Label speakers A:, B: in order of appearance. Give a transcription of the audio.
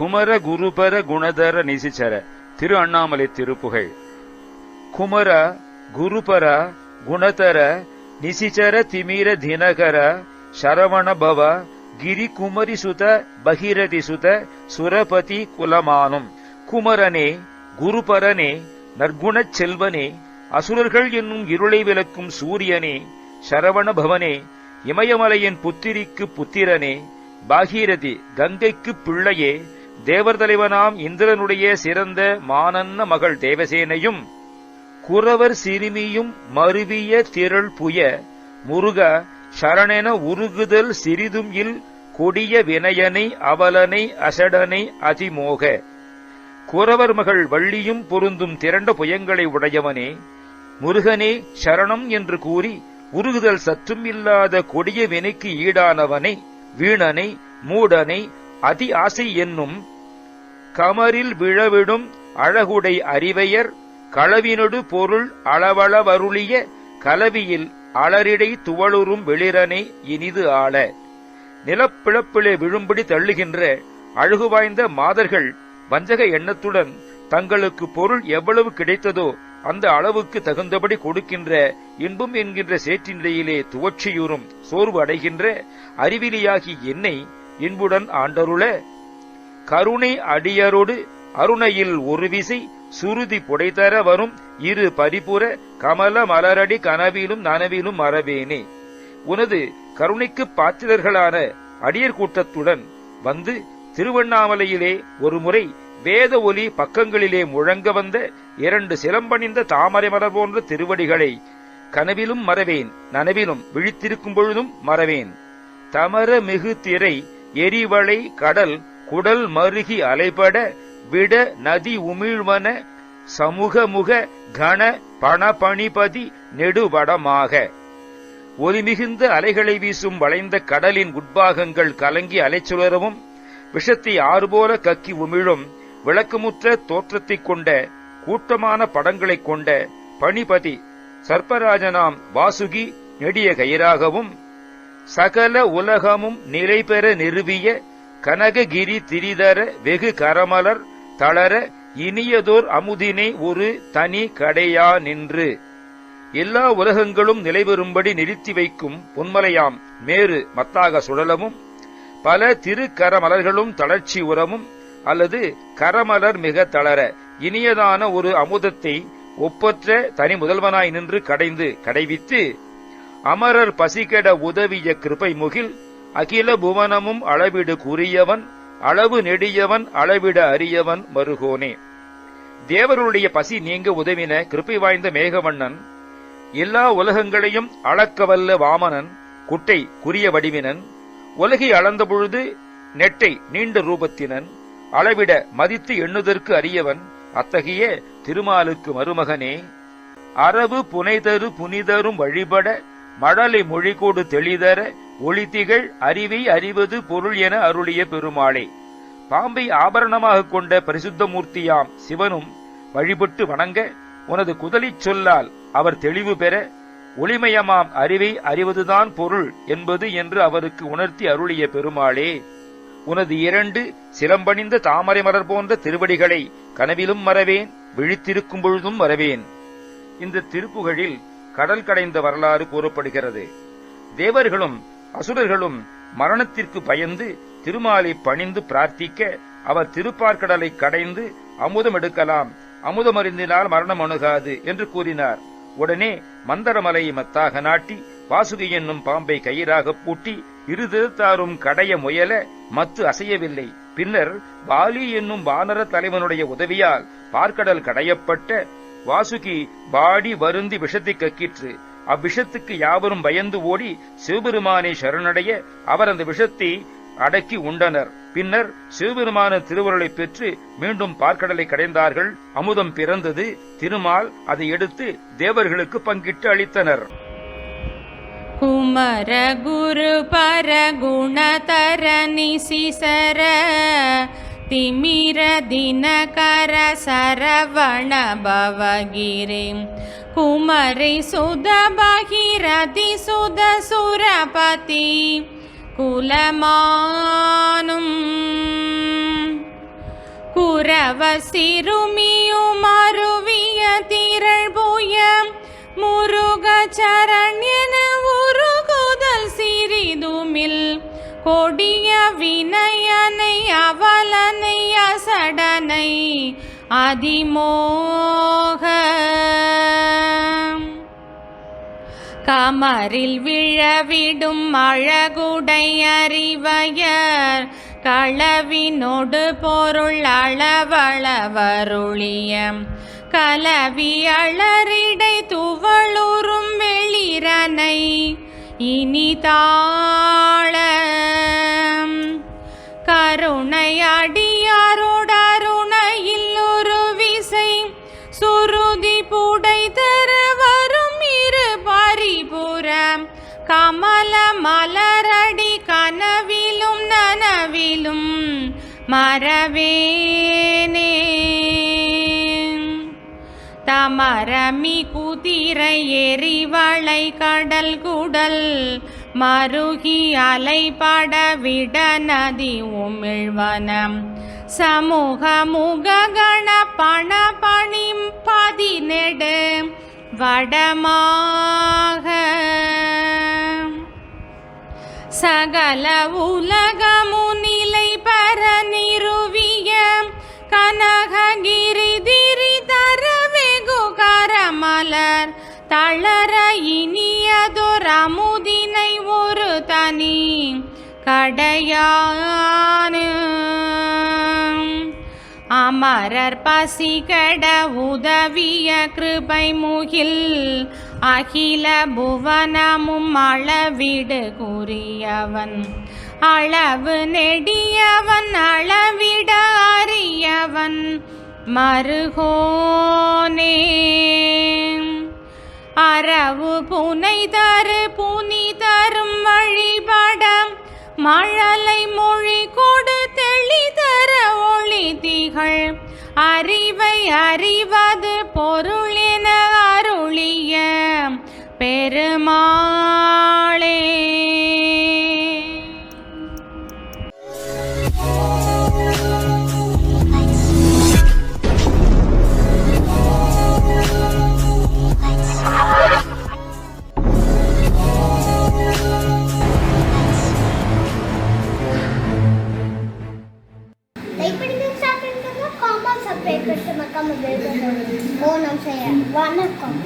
A: குமர குருபர குணதர நிசிச்சர திரு அண்ணாமலை திருப்புகழ் குமர குருபர குணதர நிசிச்சர திமிர தினகர சரவண பவ கிரி குமரி சுத பகிரதி சுத சுரபதி குலமானும் குமரனே குருபரனே நற்குணச் செல்வனே அசுரர்கள் என்னும் இருளை விளக்கும் சூரியனே சரவண பவனே இமயமலையின் புத்திரிக்கு புத்திரனே பாகீரதி கங்கைக்கு பிள்ளையே தேவர் தலைவனாம் இந்திரனுடைய சிறந்த மானன்ன மகள் தேவசேனையும் குறவர் சிறுமியும் மருவிய திரள் புய முருக சரணென உருகுதல் சிறிதும் இல் கொடிய வினயனை அவலனை அசடனை அதிமோக. குறவர் மகள் வள்ளியும் பொருந்தும் திரண்ட புயங்களை உடையவனே முருகனே சரணம் என்று கூறி உருகுதல் சற்றும் இல்லாத கொடிய வினைக்கு ஈடானவனை வீணனை மூடனை அதி ஆசை என்னும் கமரில் விழவிடும் அழகுடை அறிவையர் களவினொடு பொருள் அளவளவருளிய கலவியில் அலரிடை துவளுறும் வெளிரனே இனிது ஆள. நிலப்பிழப்பிலே விழும்படி தள்ளுகின்ற அழுகுவாய்ந்த மாதர்கள் வஞ்சக எண்ணத்துடன் தங்களுக்கு பொருள் எவ்வளவு கிடைத்ததோ அந்த அளவுக்கு தகுந்தபடி கொடுக்கின்ற இன்பம் என்கின்ற சேற்றினிடையிலே துவட்சியுறும் சோர்வு அடைகின்ற அறிவிலியாகி என்னை இன்புடன் ஆண்டருள. கருணை அடியரோடு அருணையில் ஒரு விசை சுருதி புடைதர வரும் இரு பரிபுற கமல மலரடி கனவிலும் நனவிலும் மறவேனே உனது கருணைக்கு பாத்திரர்களான அடியர் கூட்டத்துடன் வந்து திருவண்ணாமலையிலே ஒருமுறை வேத ஒலி பக்கங்களிலே முழங்க வந்த இரண்டு சிலம்பணிந்த தாமரை மலர் போன்ற திருவடிகளை கனவிலும் மறவேன் நனவிலும் விழித்திருக்கும் பொழுதும் மறவேன் தமர மிகு திரை எரிவளை கடல் குடல் மருகி அலைபட விட நதி உமிழ்வன சமூகமுக கண பணபணிபதி நெடுவடமாக. ஒலிமிகுந்த அலைகளை வீசும் வளைந்த கடலின் உட்பாகங்கள் கலங்கி அலைச்சுழறவும் விஷத்தை ஆறுபோல கக்கி உமிழும் விளக்கமுற்ற தோற்றத்தைக் கொண்ட கூட்டமான படங்களைக் கொண்ட பணிபதி சர்ப்பராஜனாம் வாசுகி நெடிய கயிறாகவும் சகல உலகமும் நிலை பெற நிறுவிய கனககிரி திரிதர வெகு கரமலர் தளர இனியதோர் அமுதினை ஒரு தனி கடையா நின்று. எல்லா உலகங்களும் நிலைபெறும்படி நிறுத்தி வைக்கும் பொன்மலையாம் மேறு மத்தாக சுழலமும் பல திருக்கரமலர்களும் தளர்ச்சி உரமும் அல்லது கரமலர் மிக தளர இனியதான ஒரு அமுதத்தை ஒப்பற்ற தனி முதல்வனாய் நின்று கடைந்து கடைவித்து அமரர் பசிகெட உதவிய கிருபை முகில் அகில புவனமும் அளவிடு கூறியவன் அளவு நெடியவன் அளவிட அரியவன் மருகோனே. தேவருடைய பசி நீங்க உதவின கிருப்பை வாய்ந்த மேகவண்ணன் எல்லா உலகங்களையும் அளக்கவல்ல வாமனன் குட்டை குறிய வடிவினன் உலகை அளந்தபொழுது நெட்டை நீண்ட ரூபத்தினன் அளவிட மதித்து எண்ணுதற்கு அறியவன் அத்தகைய திருமாலுக்கு மருமகனே. அரவு புனைதரு புனிதரும் வழிபட மழலை மொழிகோடு தெளிதர ஒளித்திகள் அறிவை அறிவது பொருள் என அருளிய பெருமாளே. பாம்பை ஆபரணமாக கொண்ட பரிசுத்த மூர்த்தியாம் சிவனும் வழிபட்டு வணங்க உனது குதலிச் சொல்லால் அவர் தெளிவு பெற ஒளிமயமாம் அறிவை அறிவதுதான் பொருள் என்பது என்று அவருக்கு உணர்த்தி அருளிய பெருமாளே. உனது இரண்டு சிலம்பணிந்த தாமரை மலர் போன்ற திருவடிகளை கனவிலும் மறவேன் விழித்திருக்கும் பொழுதும் மறவேன். இந்த திருப்புகழில் கடல் கடைந்த வரலாறு கூறப்படுகிறது. தேவர்களும் அசுரர்களும் மரணத்திற்கு பயந்து திருமாலை பணிந்து பிரார்த்திக்க அவர் திருப்பார்க்கடலை கடைந்து அமுதம் எடுக்கலாம். அமுதம் அறிந்தினால் மரணம் அணுகாது என்று கூறினார். உடனே மந்தரமலையை மத்தாக நாட்டி வாசுகி என்னும் பாம்பை கயிறாக பூட்டி இரு திருத்தாரும் கடைய முயல மத்து அசையவில்லை. பின்னர் பாலி என்னும் வானர தலைவனுடைய உதவியால் பார்க்கடல் கடையப்பட்ட வாசுகி பாடி வருந்தி விஷத்தை கக்கிற்று. அவ்விஷத்துக்கு யாவரும் பயந்து ஓடி சிவபெருமானை சரணடைய அவர் அந்த விஷத்தை அடக்கி உண்டனர். பின்னர் சிவபெருமான திருவுருளை பெற்று மீண்டும் பார்க்கடலை கடைந்தார்கள். அமுதம் பிறந்தது. திருமால் அதை எடுத்து தேவர்களுக்கு பங்கிட்டு அளித்தனர்.
B: குமர குரு பர குணதர நிசிசர திமிரதினகர சரவண பவகிரி. குமரி சுத பகிரதி சுத சுரபதி. குலமானும் குரவ சிறுமி அதிமோக கமரில் விழவிடும் அழகுடையறிவையர் களவினோடு பொருள் அளவளவருளியம் கலவி அளரிடை துவளுறும் வெளிரனை இனி தாழ. மரமி குதிரை எரிவளை கடல் குடல் மருகி அலைபட விட நதி உமிழ்வனம் சமூக முககண பண பணிம் பதினெடு வடமாக. சகல உலகமுனி தளர இனியதொரமுதினை ஒரு தனி கடையானு. அமரர் பசி கட உதவிய கிருபை முகில் அகில புவனமும் அளவிடு கூறியவன். அளவு நெடியவன் அளவிட அறியவன். மருகோனே அறவு புனை தரு புனி தரும் வழிபடம். மழலை மொழி கொடு தெளி தர ஒளி திகழ். அறிவை
C: அறி வணக்கம்